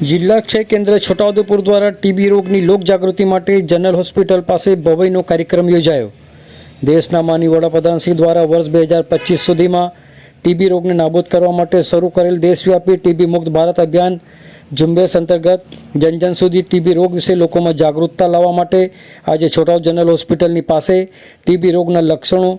જિલ્લા ક્ષય કેન્દ્ર છોટાઉદેપુર દ્વારા ટીબી રોગની લોકજાગૃતિ માટે જનરલ હોસ્પિટલ પાસે ભવાઈનો કાર્યક્રમ યોજાયો. દેશના માની વડાપ્રધાન શ્રી દ્વારા વર્ષ બે હજાર પચીસ સુધીમાં ટીબી રોગને નાબૂદ કરવા માટે શરૂ કરેલ દેશવ્યાપી ટીબી મુક્ત ભારત અભિયાન ઝુંબેશ અંતર્ગત જનજન સુધી ટીબી રોગ વિશે લોકોમાં જાગૃતતા લાવવા માટે આજે છોટાઉ જનરલ હોસ્પિટલની પાસે ટીબી રોગના લક્ષણો,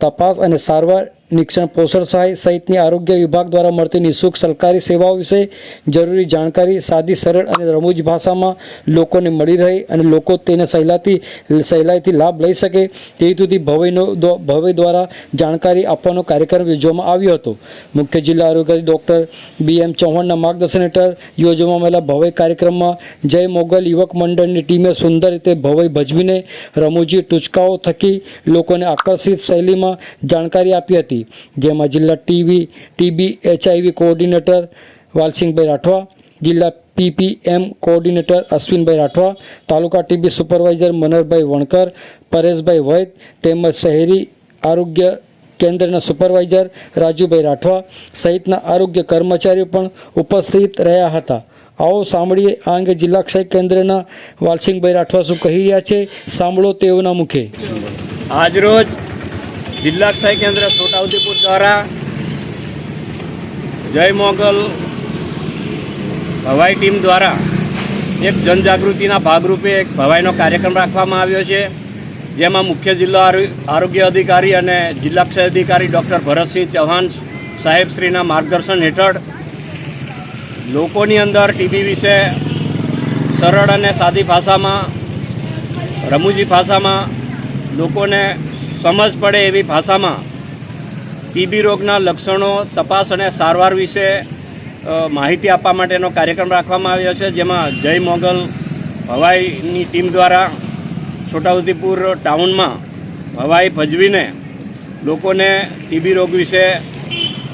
તપાસ અને સારવાર નિરીક્ષણ પોષણ સહાય સહિતની આરોગ્ય વિભાગ દ્વારા મળતી નિઃશુલ્ક સરકારી સેવાઓ વિશે જરૂરી જાણકારી સાદી, સરળ અને રમૂજ ભાષામાં લોકોને મળી રહે અને લોકો તેને સહેલાથી, સહેલાઈથી લાભ લઈ શકે તે હેતુથી ભવયનો ભવય દ્વારા જાણકારી આપવાનો કાર્યક્રમ યોજવામાં આવ્યો હતો. મુખ્ય જિલ્લા આરોગ્ય ડૉક્ટર બી એમ ચૌહાણના માર્ગદર્શન હેઠળ યોજવામાં આવેલા ભવય કાર્યક્રમમાં જય મોગલ યુવક મંડળની ટીમે સુંદર રીતે ભવય ભજવીને રમૂજી ટૂચકાઓ થકી લોકોને આકર્ષિત શૈલીમાં જાણકારી આપી હતી. જેમાં જિલ્લા TV, TB, HIV coordinator Valsinhbhai Rathwa, જિલ્લા પીપીએમ કોઓર્ડિનેટર અશ્વિનભાઈ રાઠવા, તાલુકા ટીબી સુપરવાઇઝર મનોહરભાઈ વણકર, પરેશભાઈ વૈદ તેમજ શહેરી આરોગ્ય કેન્દ્રના સુપરવાઇઝર રાજુભાઈ રાઠવા સહિતના આરોગ્ય કર્મચારીઓ પણ ઉપસ્થિત રહ્યા હતા. આવો સાંભળીએ આ અંગે જિલ્લા ક્ષય કેન્દ્રના વાલસિંહભાઈ રાઠવા શું કહી રહ્યા છે, સાંભળો તેઓના મુખે. આજરોજ જિલ્લા ક્ષય કેન્દ્ર છોટાઉદેપુર દ્વારા જય મોગલ ભવાઈ ટીમ દ્વારા એક જનજાગૃતિના ભાગરૂપે એક ભવાઈનો કાર્યક્રમ રાખવામાં આવ્યો છે, જેમાં મુખ્ય જિલ્લા આરો- આરોગ્ય અધિકારી અને જિલ્લા ક્ષય અધિકારી ડૉક્ટર ભરતસિંહ ચૌહાણ સાહેબશ્રીના માર્ગદર્શન હેઠળ લોકોની અંદર ટીબી વિશે સરળ અને સાદી ભાષામાં, રમૂજી ભાષામાં લોકોને સમજ પડે એવી ભાષામાં ટીબી રોગના લક્ષણો, તપાસ અને સારવાર વિશે માહિતી આપવા માટેનો કાર્યક્રમ રાખવામાં આવ્યો છે, જેમાં જય મોગલ હવાઈની ટીમ દ્વારા છોટાઉદેપુર ટાઉનમાં હવાઈ ભજવીને લોકોને ટીબી રોગ વિશે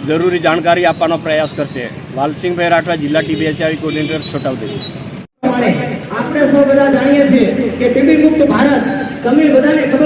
જરૂરી જાણકારી આપવાનો પ્રયાસ કરશે. વાલસિંહભાઈ રાઠવા, જિલ્લા ટીબી એચઆઈ કોર્ડિનેટર છોટાઉદેપુર. આપણે સૌ બધા જાણીએ છીએ કે ટીબી મુક્ત ભારત તમે બધાને ખબર